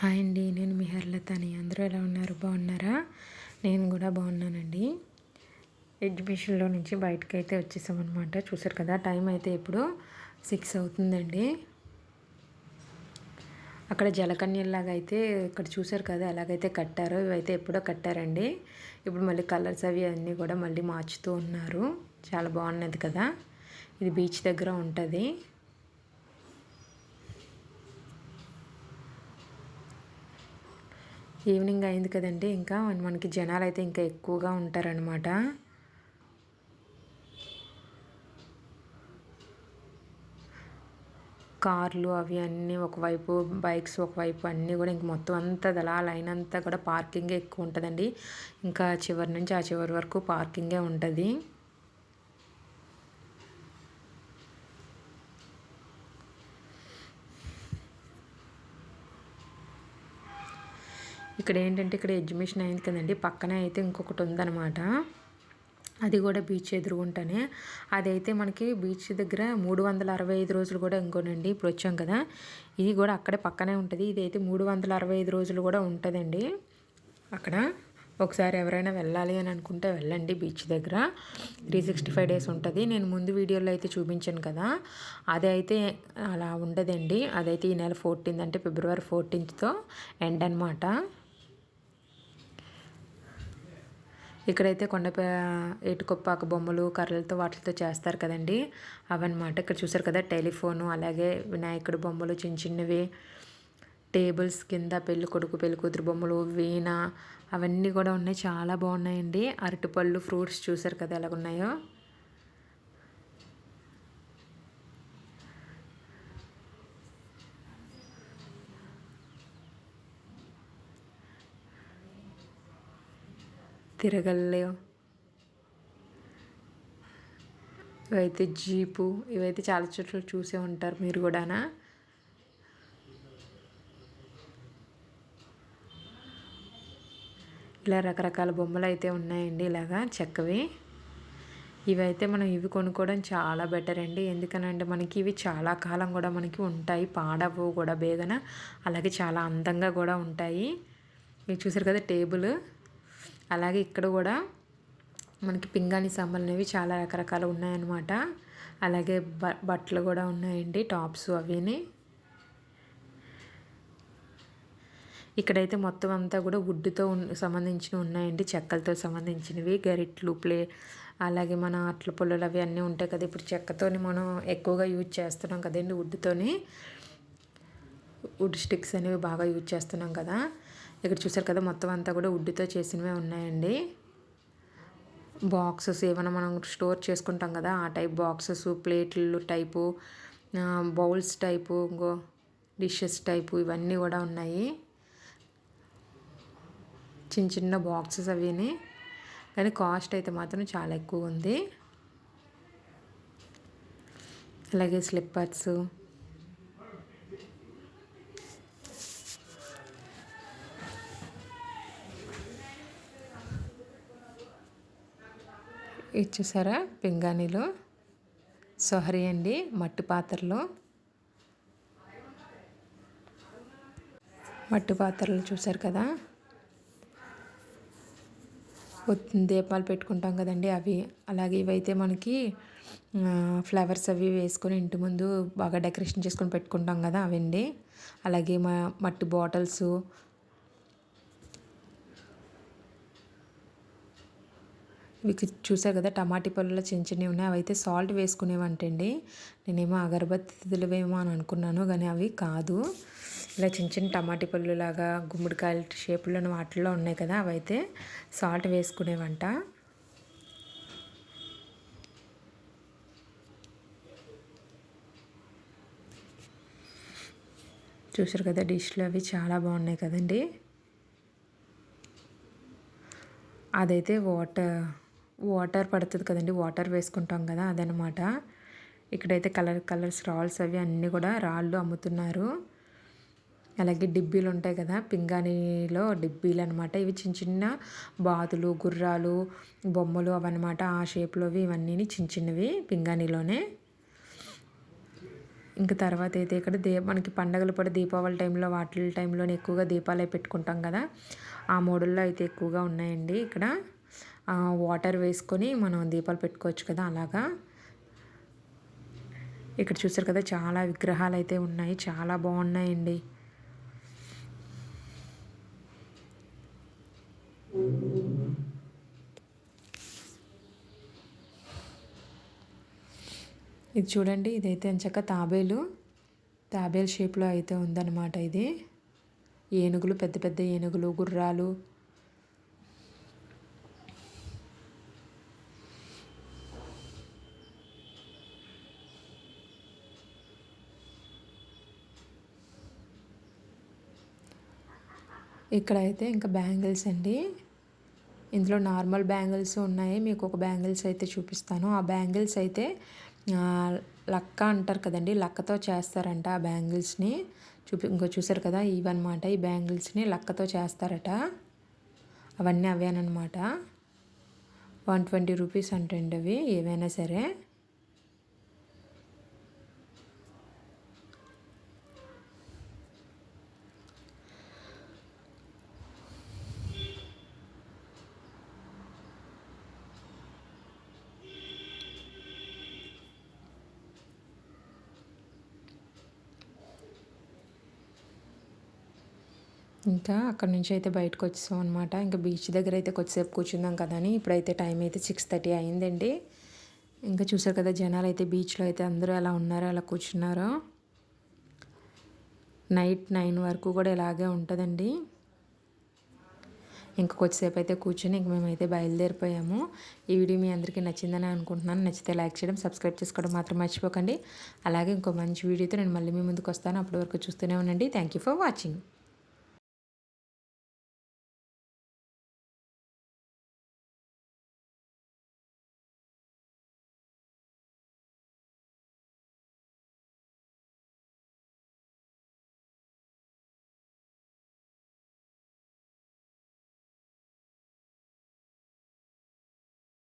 Hi అండి నేను మీ హర్లతని. అందరూ ఎలా ఉన్నారు? బాగున్నారా? నేను కూడా బాగున్నానండి. ఎగ్జిబిషన్లో నుంచి బయటకు అయితే వచ్చేసామన్నమాట. చూసారు కదా టైం అయితే ఇప్పుడు సిక్స్ అవుతుందండి. అక్కడ జలకన్యలాగా అయితే ఇక్కడ చూసారు కదా ఎలాగైతే కట్టారో ఇవైతే ఎప్పుడో కట్టారండి. ఇప్పుడు మళ్ళీ కలర్స్ అవి అన్నీ కూడా మళ్ళీ మార్చుతూ ఉన్నారు. చాలా బాగున్నది కదా. ఇది బీచ్ దగ్గర ఉంటుంది. ఈవినింగ్ అయింది కదండి. ఇంకా మనకి జనాలు అయితే ఇంకా ఎక్కువగా ఉంటారనమాట కార్లు అవి అన్నీ ఒకవైపు బైక్స్ ఒకవైపు అన్నీ కూడా ఇంక మొత్తం అంతా అలా లైన్ అంతా కూడా పార్కింగే ఎక్కువ ఉంటుందండి. ఇంకా చివరి నుంచి ఆ చివరి వరకు పార్కింగే ఉంటుంది. ఇక్కడ ఏంటంటే ఇక్కడ ఎగ్జిబిషన్ అయింది కదండి. పక్కనే అయితే ఇంకొకటి ఉందన్నమాట. అది కూడా బీచ్ ఎదురుగుంటానే. అదైతే మనకి బీచ్ దగ్గర మూడు వందల అరవై ఐదు రోజులు కూడా ఇంకోనండి. ఇప్పుడు వచ్చాం కదా. ఇది కూడా అక్కడే పక్కనే ఉంటుంది. ఇదైతే మూడు వందల అరవై ఐదు రోజులు కూడా ఉంటుందండి. అక్కడ ఒకసారి ఎవరైనా వెళ్ళాలి అని అనుకుంటే వెళ్ళండి బీచ్ దగ్గర. త్రీ సిక్స్టీ ఫైవ్ డేస్ ఉంటుంది. నేను ముందు వీడియోలో అయితే చూపించాను కదా. అది అయితే అలా ఉండదండి. అదైతే ఈ నెల ఫోర్టీన్త్ అంటే ఫిబ్రవరి ఫోర్టీన్త్తో ఎండ్ అనమాట ఇక్కడైతే కొండపై ఏటుకొప్పాక బొమ్మలు కర్రలతో వాటితో చేస్తారు కదండి. అవన్నమాట. ఇక్కడ చూసారు కదా టెలిఫోను అలాగే వినాయకుడు బొమ్మలు చిన్న చిన్నవి టేబుల్స్ కింద పెళ్ళి కొడుకు పెళ్ళి కూతురు బొమ్మలు వీణ అవన్నీ కూడా ఉన్నాయి. చాలా బాగున్నాయండి. అరటిపళ్ళు ఫ్రూట్స్ చూసారు కదా ఎలాగున్నాయో. తిరగలేవు ఇవైతే జీపు ఇవైతే చాలా చోట్ల చూసే ఉంటారు మీరు కూడానా? ఇలా రకరకాల బొమ్మలు అయితే ఉన్నాయండి ఇలాగా చెక్కవి. ఇవైతే మనం ఇవి కొనుక్కోవడం చాలా బెటర్ అండి. ఎందుకనంటే మనకి ఇవి చాలా కాలం కూడా మనకి ఉంటాయి పాడవు కూడా బేగన. అలాగే చాలా అందంగా కూడా ఉంటాయి. మీరు చూసారు కదా టేబుల్? అలాగే ఇక్కడ కూడా మనకి పింగాణి సాంబార్లు అనేవి చాలా రకరకాలు ఉన్నాయన్నమాట. అలాగే బ బట్టలు కూడా ఉన్నాయండి టాప్స్ అవిని ఇక్కడైతే మొత్తం అంతా కూడా వుడ్తో సంబంధించినవి ఉన్నాయండి చెక్కలతో సంబంధించినవి గరిట్లు ప్లే అలాగే మన అట్ల పుల్లలు అవి అన్నీ ఉంటాయి కదా ఇప్పుడు చెక్కతోని మనం ఎక్కువగా యూజ్ చేస్తున్నాం కదండి వుడ్తోని వుడ్ స్టిక్స్ అనేవి బాగా యూజ్ చేస్తున్నాం కదా. ఇక్కడ చూసారు కదా మొత్తం అంతా కూడా వుడ్తో చేసినవే ఉన్నాయండి. బాక్సెస్ ఏమైనా మనం స్టోర్ చేసుకుంటాం కదా ఆ టైప్ బాక్సెస్ ప్లేట్లు టైపు బౌల్స్ టైపు ఇంకో డిషెస్ టైపు ఇవన్నీ కూడా ఉన్నాయి. చిన్న చిన్న బాక్సెస్ అవిని. కానీ కాస్ట్ అయితే మాత్రం చాలా ఎక్కువ ఉంది. అలాగే స్లిప్పర్స్ ఇచ్చేసారా పింగాణిలో? సొహరి అండి మట్టి పాత్రలో. మట్టి పాత్రలు చూసారు కదా? దీపాలు పెట్టుకుంటాం కదండి అవి. అలాగే ఇవైతే మనకి ఫ్లవర్స్ అవి వేసుకొని ఇంటి ముందు బాగా డెకరేషన్ చేసుకొని పెట్టుకుంటాం కదా అవండి. అలాగే మా మట్టి బాటిల్స్ మీకు చూసారు కదా టమాటీ పళ్ళలో చిన్న చిన్నవి ఉన్నాయి. అవి అయితే సాల్ట్ వేసుకునేవంటండి. నేనేమో అగరబత్తిలువేమో అని అనుకున్నాను కానీ అవి కాదు. ఇలా చిన్న చిన్న టమాటీ పళ్ళు లాగా గుమ్మడికాయల షేపులో వాటిల్లో ఉన్నాయి కదా అవి అయితే సాల్ట్ వేసుకునేవంట. చూసారు కదా డిష్లు అవి చాలా బాగున్నాయి కదండి. అదైతే వాటర్ వాటర్ పడుతుంది కదండి వాటర్ వేసుకుంటాం కదా అదనమాట. ఇక్కడైతే కలర్ కలర్స్ రాల్స్ అవి అన్నీ కూడా రాళ్ళు అమ్ముతున్నారు. అలాగే డిబ్బీలు ఉంటాయి కదా పింగాణిలో డిబ్బీలు అనమాట ఇవి చిన్న చిన్న బాతులు గుర్రాలు బొమ్మలు అవన్నమాట. ఆ షేప్లోవి ఇవన్నీ చిన్న చిన్నవి పింగాణిలోనే. ఇంకా తర్వాత అయితే ఇక్కడ దే మనకి పండగలు కూడా దీపావళి టైంలో వాటి టైంలోనే ఎక్కువగా దీపాలు పెట్టుకుంటాం కదా. ఆ మోడల్లో అయితే ఎక్కువగా ఉన్నాయండి ఇక్కడ. వాటర్ వేసుకొని మనం దీపాలు పెట్టుకోవచ్చు కదా అలాగా. ఇక్కడ చూసారు కదా చాలా విగ్రహాలు అయితే ఉన్నాయి చాలా బాగున్నాయండి. ఇది చూడండి ఇదైతే ఎంచక్క తాబేలు. తాబేలు షేప్లో అయితే ఉందన్నమాట ఇది. ఏనుగులు పెద్ద పెద్ద ఏనుగులు గుర్రాలు ఇక్కడ అయితే ఇంకా బ్యాంగిల్స్ అండి. ఇందులో నార్మల్ బ్యాంగిల్స్ ఉన్నాయి. మీకు ఒక బ్యాంగిల్స్ అయితే చూపిస్తాను. ఆ బ్యాంగిల్స్ అయితే లక్క అంటారు కదండి లక్కతో చేస్తారంట ఆ బ్యాంగిల్స్ని. చూపి ఇంకో చూసారు కదా ఇవన్నమాట. ఈ బ్యాంగిల్స్ని లక్కతో చేస్తారట. అవన్నీ అవేనమాట వన్ ట్వంటీ రూపీస్ అంటండి అవి ఏవైనా సరే. ఇంకా అక్కడ నుంచి అయితే బయటకు వచ్చేసాం అనమాట ఇంకా బీచ్ దగ్గర అయితే కొద్దిసేపు కూర్చుందాం కదా అని ఇప్పుడైతే టైం అయితే సిక్స్ థర్టీ అయిందండి. ఇంకా చూసారు కదా జనాలు అయితే బీచ్లో అయితే అందరూ ఎలా ఉన్నారో అలా కూర్చున్నారో. నైట్ నైన్ వరకు కూడా ఇలాగే ఉంటుందండి. ఇంకా కొద్దిసేపు అయితే కూర్చొని ఇంక మేమైతే బయలుదేరిపోయాము. ఈ వీడియో మీ అందరికీ నచ్చిందని అనుకుంటున్నాను. నచ్చితే లైక్ చేయడం సబ్స్క్రైబ్ చేసుకోవడం మాత్రం మర్చిపోకండి. అలాగే ఇంకో మంచి వీడియోతో నేను మళ్ళీ మీ ముందుకు వస్తాను. అప్పటి వరకు చూస్తూనే ఉండండి. Thank you for watching